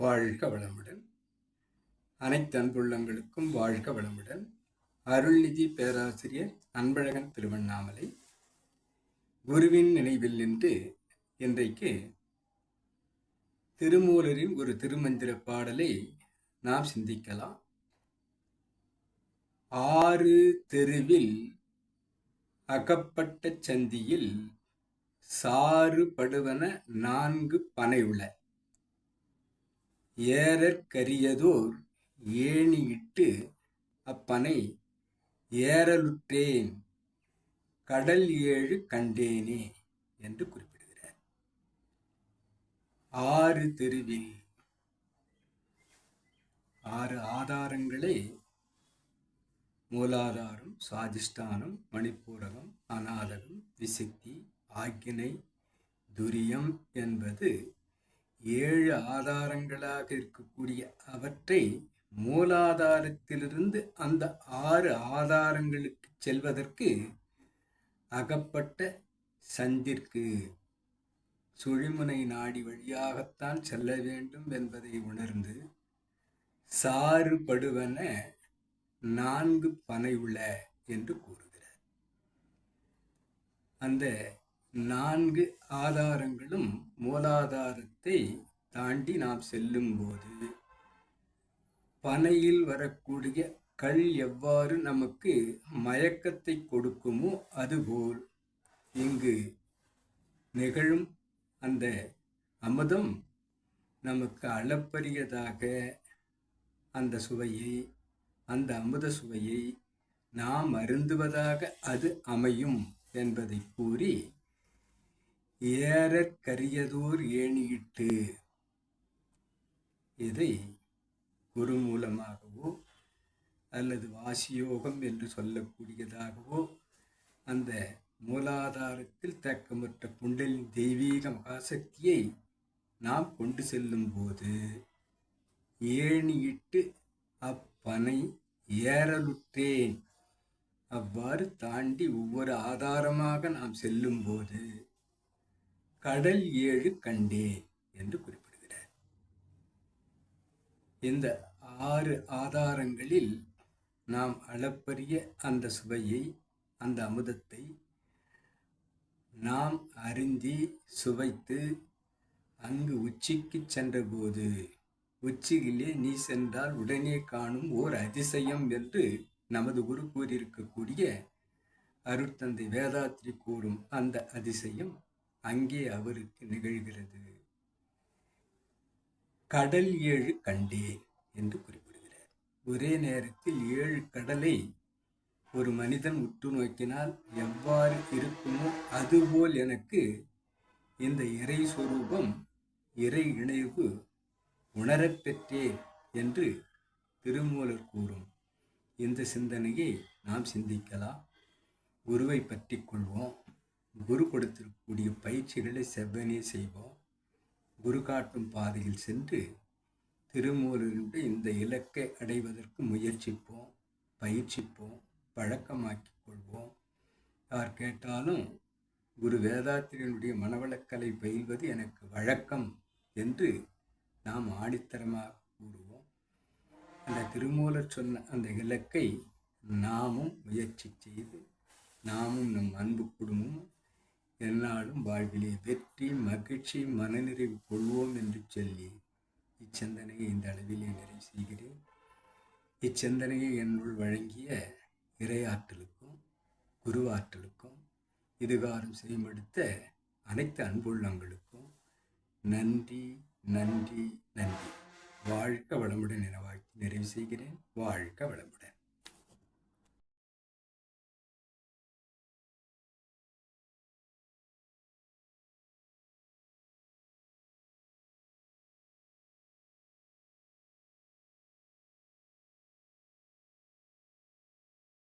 வாழ்க வளமுடன். அனைத்து அன்புள்ளங்களுக்கும் வாழ்க வளமுடன். அருள்நிதி பேராசிரியர் அன்பழகன் திருவண்ணாமலை. குருவின் நினைவில் நின்று இன்றைக்கு திருமூலரின் ஒரு திருமந்திர பாடலை நாம் சிந்திக்கலாம். ஆறு தெருவில் அகப்பட்ட சந்தியில் சாறுபடுவன நான்கு பனையுள. ஏறற்கரியதோர் ஏணியிட்டு அப்பனை ஏறலுற்றேன் கடல் ஏழு கண்டேனே என்று குறிப்பிடுகிறார். ஆறு தெருவில் ஆறு ஆதாரங்களை மூலாதாரம் சாதிஷ்டானம் மணிப்பூரகம் அநாதகம் விசக்தி ஆக்கினை துரியம் என்பது ஏழு ஆதாரங்களாக இருக்கக்கூடிய அவற்றை மூலாதாரத்திலிருந்து அந்த ஆறு ஆதாரங்களுக்கு செல்வதற்கு அகப்பட்ட சந்திற்கு. சுழிமுனை நாடி வழியாகத்தான் செல்ல வேண்டும் என்பதை உணர்ந்து சாறுபடுவன நான்கு பனை உள்ள என்று கூறுகிறார். அந்த நான்கு ஆதாரங்களும் மூலாதாரத்தை தாண்டி நாம் செல்லும்போது பனையில் வரக்கூடிய கல் எவ்வாறு நமக்கு மயக்கத்தை கொடுக்குமோ அதுபோல் இங்கு நிகழும் அந்த அமுதம் நமக்கு அளப்பரியதாக அந்த சுவையை அந்த அமுத சுவையை நாம் அருந்துவதாக அது அமையும் என்பதை கூறி ஏறற்கரியதோர் ஏணியிட்டு. இதை குரு மூலமாகவோ அல்லது வாசியோகம் என்று சொல்லக்கூடியதாகவோ அந்த மூலாதாரத்தில் தக்கமற்ற குண்டலின் தெய்வீக மகாசக்தியை நாம் கொண்டு செல்லும் போது ஏணியிட்டு அப்பனை ஏறலுற்றேன். அவ்வாறு தாண்டி ஒவ்வொரு ஆதாரமாக நாம் செல்லும்போது கடல் ஏழு கண்டே என்று குறிப்பிடுகிறார். இந்த ஆறு ஆதாரங்களில் நாம் அளப்பரிய அந்த சுவையை அந்த அமுதத்தை நாம் அருந்தி சுவைத்து அங்கு உச்சிக்கு சென்றபோது உச்சியிலே நீ சென்றால் உடனே காணும் ஓர் அதிசயம் என்று நமது குரு கூறியிருக்கக்கூடிய அருட்தந்தை வேதாத்ரி கூறும் அந்த அதிசயம் அங்கே அவருக்கு நிகழ்கிறது. கடல் ஏழு கண்டேன் என்று குறிப்பிடுகிறார். ஒரே நேரத்தில் ஏழு கடலை ஒரு மனிதன் உற்று நோக்கினால் எவ்வாறு இருக்குமோ அதுபோல் எனக்கு இந்த இறை சொரூபம் இறை இணைவு உணரப்பெற்றேன் என்று திருமூலர் கூறும். இந்த சிந்தனையை நாம் சிந்திக்கலாம். குருவை பற்றி கொள்வோம். குரு கொடுத்திருக்கக்கூடிய பயிற்சிகளை செவ்வனே செய்வோம் குரு காட்டும் பாதையில் சென்று திருமூலருடைய இந்த இலக்கை அடைவதற்கு முயற்சிப்போம் பயிற்சிப்போம் பழக்கமாக்கி கொள்வோம். யார் கேட்டாலும் குரு வேதாத்திரியனுடைய மனவளக்கலை பயில்வது எனக்கு வழக்கம் என்று நாம் ஆடித்தரமாக கூறுவோம். அந்த திருமூலர் சொன்ன அந்த இலக்கை நாமும் முயற்சி செய்து நாமும் நம் அன்பு குடும்பமும் என்னாலும் வாழ்விலே வெற்றி மகிழ்ச்சி மனநிறைவு கொள்வோம் என்று சொல்லி இச்சந்தனையை இந்த அளவிலே நிறைவு செய்கிறேன். இச்சந்தனையை என்னுள் வழங்கிய இறையாற்றலுக்கும் குருவாற்றலுக்கும் இதுகாரம் செய்மடுத்த அனைத்து அன்புள்ளங்களுக்கும் நன்றி நன்றி நன்றி. வாழ்க்க வளமுடன் என வாழ்த்து நிறைவு செய்கிறேன். வாழ்க்க வளமுடன்.